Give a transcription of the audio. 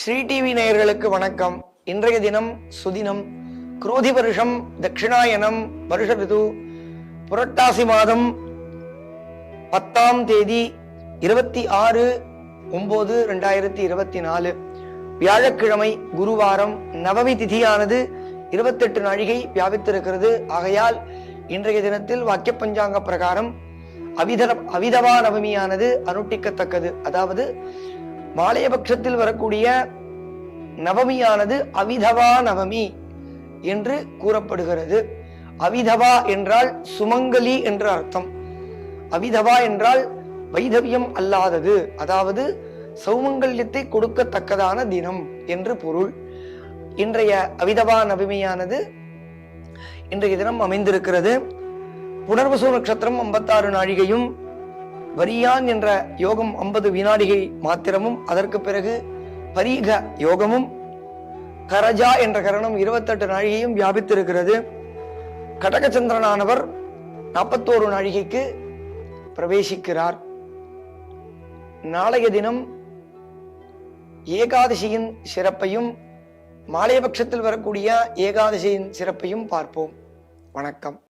Sri TV நேயர்களுக்கு வணக்கம். இன்றைய தினம் சுதினம் குரோதி வருஷம் தட்சிணாயனம் வருஷ ரிது புரட்டாசி மாதம் பத்தாம் தேதி இருபத்தி ஆறு ஒன்பது ரெண்டாயிரத்தி இருபத்தி நாலு. வியாழக்கிழமை குருவாரம் நவமி திதியானது இருபத்தெட்டு நாழிகை வியாபித்திருக்கிறது. ஆகையால் இன்றைய தினத்தில் வாக்கிய பஞ்சாங்க பிரகாரம் அவிதர அவிதவா நவமியானது அனுட்டிக்கத்தக்கது. அதாவது மாலையபட்சத்தில் வரக்கூடிய நவமியானது அவிதவா நவமி என்று கூறப்படுகிறது. அவிதவா என்றால் சுமங்கலி என்று அர்த்தம். அவிதவா என்றால் வைதவியம் அல்லாதது அதாவது சௌமங்கல்யத்தை கொடுக்கத்தக்கதான தினம் என்று பொருள். இன்றைய அவிதவா நவமியானது இன்றைய தினம் அமைந்திருக்கிறது. புனர்வசு நட்சத்திரம் ஐம்பத்தாறு நாழிகையும் வரியான் என்ற யோகம் ஐம்பது வினாடிகை மாத்திரமும் அதற்கு பிறகு பரீக யோகமும் கரஜா என்ற கரணம் இருபத்தெட்டு நாழிகையும் வியாபித்திருக்கிறது. கடகச்சந்திரனானவர் நாற்பத்தோரு நாழிகைக்கு பிரவேசிக்கிறார். நாளைய தினம் ஏகாதசியின் சிறப்பையும் மாலையபட்சத்தில் வரக்கூடிய ஏகாதசியின் சிறப்பையும் பார்ப்போம். வணக்கம்.